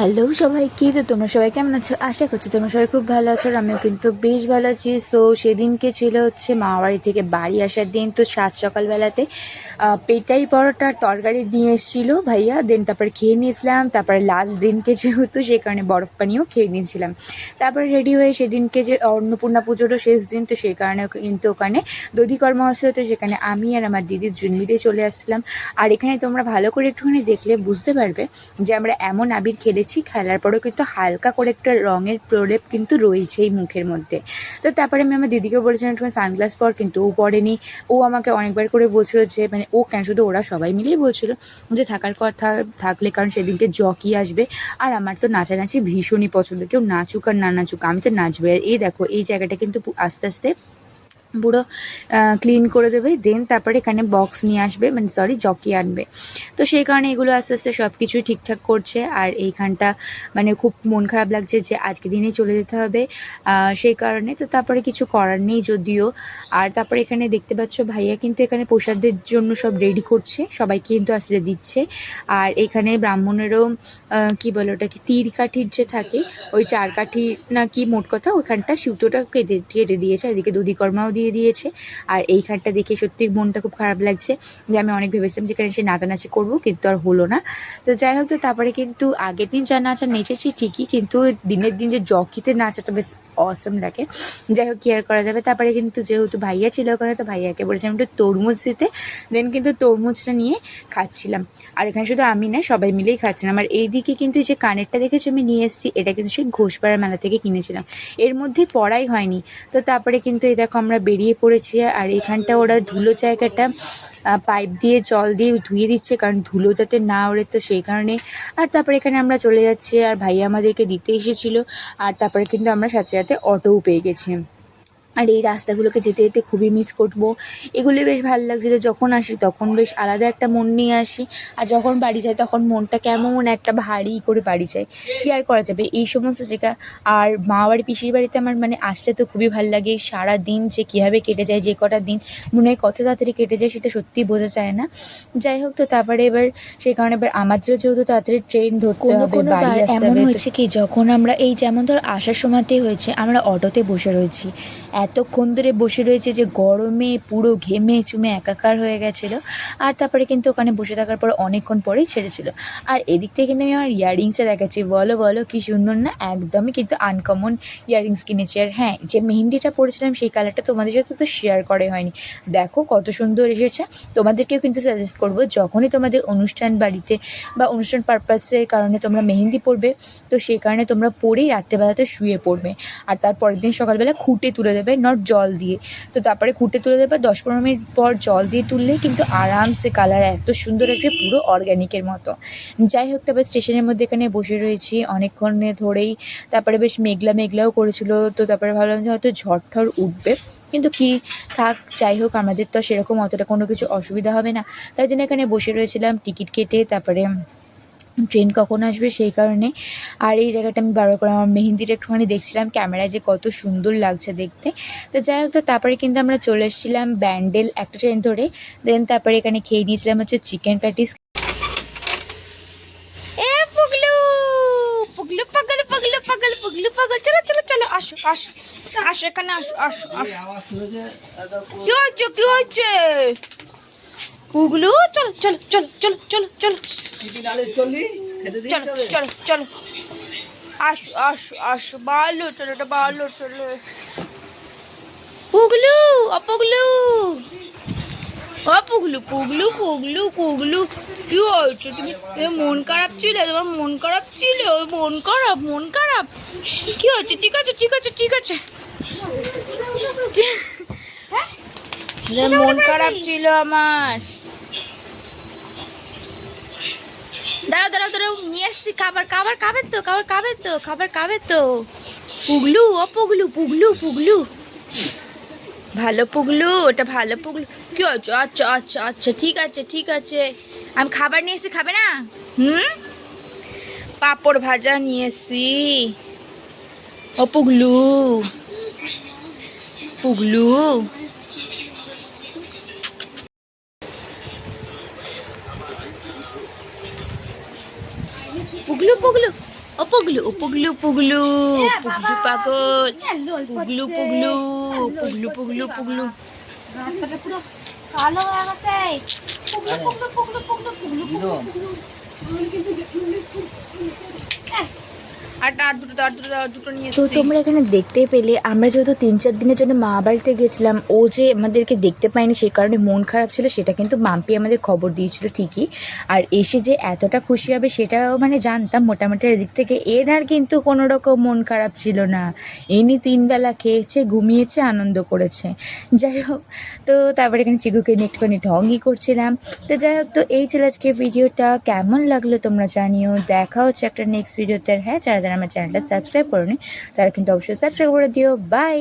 Hello সবাই। সবাইকে তো তোমরা সবাই কেমন আছো? আশা করছি তোমরা সবাই খুব ভালো আছো আর আমিও কিন্তু বেশ ভালো আছি। সো সেদিনকে ছিল হচ্ছে মামাবাড়ি থেকে বাড়ি আসার দিন। তো সাত সকালবেলাতে পেটাই পরোটার তরকারি নিয়ে এসেছিল ভাইয়া। দেন তারপরে খেয়ে নিয়েছিলাম। তারপরে লাস্ট দিনকে যেহেতু, সেই কারণে বরফ পানিও খেয়ে নিয়েছিলাম। তারপরে রেডি হয়ে সেদিনকে যে অন্নপূর্ণা পুজোরও শেষ দিন, তো সেই কারণে কিন্তু ওখানে দধি কর্ম আসলো তো সেখানে আমি আর আমার দিদির জুন চলে আসছিলাম। আর এখানে তোমরা ভালো করে একটুখানি দেখলে বুঝতে পারবে যে আমরা এমন আবির খেলেছি খেলার পরেও কিন্তু হালকা করে একটা রঙের প্রলেপ কিন্তু রয়েছে এই মুখের মধ্যে। তো তারপরে আমি আমার দিদিকেও বলেছিলাম একটু সানগ্লাস পর। কিন্তু ও পরেনি। ও আমাকে অনেকবার করে বলছিল যে মানে ও কেন, শুধু ওরা সবাই মিলেই বলছিল যে, থাকার কথা থাকলে, কারণ সেদিনকে জকি আসবে। আর আমার তো নাচানাচি ভীষণই পছন্দ। কেউ নাচুক আর না নাচুক, আমি তো নাচবে। আর এই দেখো, এই জায়গাটা কিন্তু আস্তে আস্তে পুরো ক্লিন করে দেবে দেন তারপরে এখানে বক্স নিয়ে আসবে মানে সরি জকি আনবে। তো সেই কারণে এগুলো আস্তে আস্তে সব কিছুই ঠিকঠাক করছে, আর এইখানটা মানে খুব মন খারাপ লাগছে যে আজকে দিনে চলে যেতে হবে সেই কারণে। তো তারপরে কিছু করার নেই যদিও। আর তারপরে এখানে দেখতে পাচ্ছ ভাইয়া কিন্তু এখানে প্রসাদের জন্য সব রেডি করছে সবাইকে কিন্তু আসলে দিচ্ছে। আর এখানে ব্রাহ্মণেরও কি বলে ওটাকে, তীর কাঠির যে থাকে, ওই চার কাঠি না কি মোট কথা, ওইখানটা সুতোটা কেটে কেটে দিয়েছে এদিকে দধিকর্মাও দিয়ে দিয়েছে। আর এই এইখানটা দেখে সত্যি মনটা খুব খারাপ লাগছে যে আমি অনেক ভেবেছিলাম যে যেখানে সে নাচানাচি করব, কিন্তু আর হলো না। তো যাই হোক, তো তারপরে কিন্তু আগের দিন যা নাচা নেচেছি ঠিকই, কিন্তু দিনের দিন যে জকিতে নাচাটা বেশ অসম লাগে। যাই হোক কেয়ার করা যাবে? তারপরে কিন্তু যেহেতু ভাইয়া ছিল ওখানে, তো ভাইয়াকে বলেছিলাম একটু তরমুজ দিতে। দেন কিন্তু তরমুজটা নিয়ে খাচ্ছিলাম। আর এখানে শুধু আমি না, সবাই মিলেই খাচ্ছিলাম। আর এইদিকে কিন্তু যে কানেরটা দেখেছি, আমি নিয়ে এসেছি, এটা কিন্তু সেই ঘোষপাড়া মেলা থেকে কিনেছিলাম। এর মধ্যে পড়াই হয়নি। তো তারপরে কিন্তু এই দেখো, আমরা বেরিয়ে পড়েছে আর এখানটা ওরা ধুলো জায়গাটা পাইপ দিয়ে, জল দিয়ে ধুয়ে দিচ্ছে, কারণ ধুলো যাতে না ওড়ে তো সেই কারণে। আর তারপরে এখানে আমরা চলে যাচ্ছি, আর ভাইয়া আমাদেরকে দিতে এসেছিল, আর তারপরে কিন্তু আমরা সাথে সাথে অটোও পেয়ে গেছি। আর এই রাস্তাগুলোকে যেতে যেতে খুবই মিস করব। এগুলো বেশ ভালো লাগছিল। যখন আসি তখন বেশ আলাদা একটা মন নিয়ে আসি। আর যখন বাড়ি যাই তখন মনটা কেমন একটা ভারী করে বাড়ি যায়। কী আর করা যাবে? এই সমস্ত জায়গা। আর মা বাড়ি পিসির বাড়িতে আমার মানে আসতে তো খুবই ভালো লাগে। সারা দিন যে কীভাবে কেটে যায় যে কটা দিন মনে হয় কত তাড়াতাড়ি কেটে যায় সেটা সত্যিই বোঝা যায় না। যাই হোক তো তারপরে এবার সেই কারণে এবার আমাদেরও যেহেতু তাড়াতাড়ি ট্রেন ধরতে কোনো হবে কোনো বাড়ি এমন হয়েছে কি যখন আমরা এই যেমন ধর আসার সময়তেই হয়েছে আমরা অটোতে বসে রয়েছি। এতক্ষণ ধরে বসে রয়েছে যে গরমে পুরো ঘেমে চুমে একাকার হয়ে গেছিল। আর তারপরে কিন্তু ওখানে বসে থাকার পর অনেকক্ষণ পরেই ছেড়েছিল। আর এদিক থেকে কিন্তু আমি আমার ইয়াররিংসটা দেখাচ্ছি। বলো বলো, কি সুন্দর না? একদমই কিন্তু আনকমন ইয়াররিংস কিনেছি। আর হ্যাঁ যে মেহেন্দিটা পরেছিলাম সেই কালারটা তোমাদের সাথে তো শেয়ার করাই হয়নি। দেখো কত সুন্দর এসেছে। তোমাদেরকেও কিন্তু সাজেস্ট করব, যখনই তোমাদের অনুষ্ঠান বাড়িতে বা অনুষ্ঠান পারপাসের কারণে তোমরা মেহেন্দি পরবে, তো সেই কারণে তোমরা পরেই রাত্রেবেলাতে শুয়ে পড়বে। আর তার পরের দিন সকালবেলা খুঁটে তুলে দেবে। নট জল দিয়ে। তো তারপরে খুঁটে তুলে দেবে দশ পনেরো মিনিট পর জল দিয়ে তুললে কিন্তু আরামসে কালার এত সুন্দর একটা পুরো অর্গ্যানিকের মতো। যাই হোক, তারপর স্টেশনের মধ্যে এখানে বসে রয়েছি অনেকক্ষণে ধরেই। তারপরে বেশ মেঘলা মেঘলাও করেছিল, তো তারপরে ভাবলাম যে হয়তো ঝড় উঠবে। কিন্তু কি থাক, যাই হোক, আমাদের তো সেরকম অতটা কোনো কিছু অসুবিধা হবে না। তাই জন্য এখানে বসে রয়েছিলাম টিকিট কেটে, তারপরে ট্রেন কখন আসবে সেই কারণে। আর এই জায়গাটা আমি বারবার করে আমার মেহেন্দিটা একটুখানি দেখছিলাম ক্যামেরায় যে কত সুন্দর লাগছে দেখতে। তো যাই হোক তারপরে কিন্তু আমরা চলে এসেছিলাম ব্যান্ডেল একটা ট্রেন ধরে। দেন তারপরে এখানে খেয়ে নিয়েছিলাম হচ্ছে চিকেন প্যাটিস চলো চলো চলো, আসো আসো আসো, এখানে আসো আসো পুগলু, চলো চলো চলো চলো চলো চলো। চলো চলো চলো। আসো আসো আসো ভালো চলো এটা ভালো চলো। পুগলু ও পুগলু ও পুগলু পুগলু পুগলু পুগলু। কি হয়েছে? তুমি মন খারাপ ছিল? তোমার মন খারাপ ছিল? মন খারাপ মন খারাপ। কি হয়েছে? ঠিক আছে ঠিক আছে ঠিক আছে। মন খারাপ ছিল আমার। দাঁড়াও দাঁড়াও দাঁড়াও, নিয়ে এসছি খাবার খাবার খাবে তো, খাবার খাবে তো, খাবার খাবে তো। পুগলু, ও পুগলু পুগলু পুগলু। ভালো পুগলু, ওটা ভালো পুগলু। কি হচ্ছে আচ্ছা আচ্ছা আচ্ছা ঠিক আছে ঠিক আছে। আমি খাবার নিয়ে এসেছি, খাবে না? হুম? পাঁপড় ভাজা নিয়ে এসেছি। ও পুগলু পুগলু। পুগলু পুগলু ও পুগলু ও পুগলু পুগলু পুগলু পাগল পুগলু পুগলু পুগলু পুগলু পুগলু কালো হয়ে গেছে পুগলু পুগলু পুগলু পুগলু পুগলু দিদম আর আর দুটো আর দুটো আর দুটো নিয়ে তো তোমরা এখানে দেখতে পেলে আমরা যেহেতু তিন চার দিনের জন্য মা বাড়িতে গেছিলাম ও যে আমাদেরকে দেখতে পায়নি সেই কারণে মন খারাপ ছিল সেটা কিন্তু মাম্পি আমাদের খবর দিয়েছিল ঠিকই। আর এসে যে এতটা খুশি হবে সেটাও মানে জানতাম মোটামুটি এদিক থেকে। এর আর কিন্তু কোনো রকম মন খারাপ ছিল না। এনি তিনবেলা খেয়েছে ঘুমিয়েছে আনন্দ করেছে। যাই হোক তো তারপরে এখানে চিকুকে নিয়ে একটুখানি ঢঙ্গি করছিলাম। তো যাই হোক তো এই ছিল আজকে ভিডিওটা। কেমন লাগল তোমরা জানিও। দেখা হচ্ছে একটা নেক্সট ভিডিওতে হ্যাঁ যারা যারা আমার চ্যানেলটা সাবস্ক্রাইব করেনি তারা কিন্তু অবশ্যই সাবস্ক্রাইব করে দিও। বাই!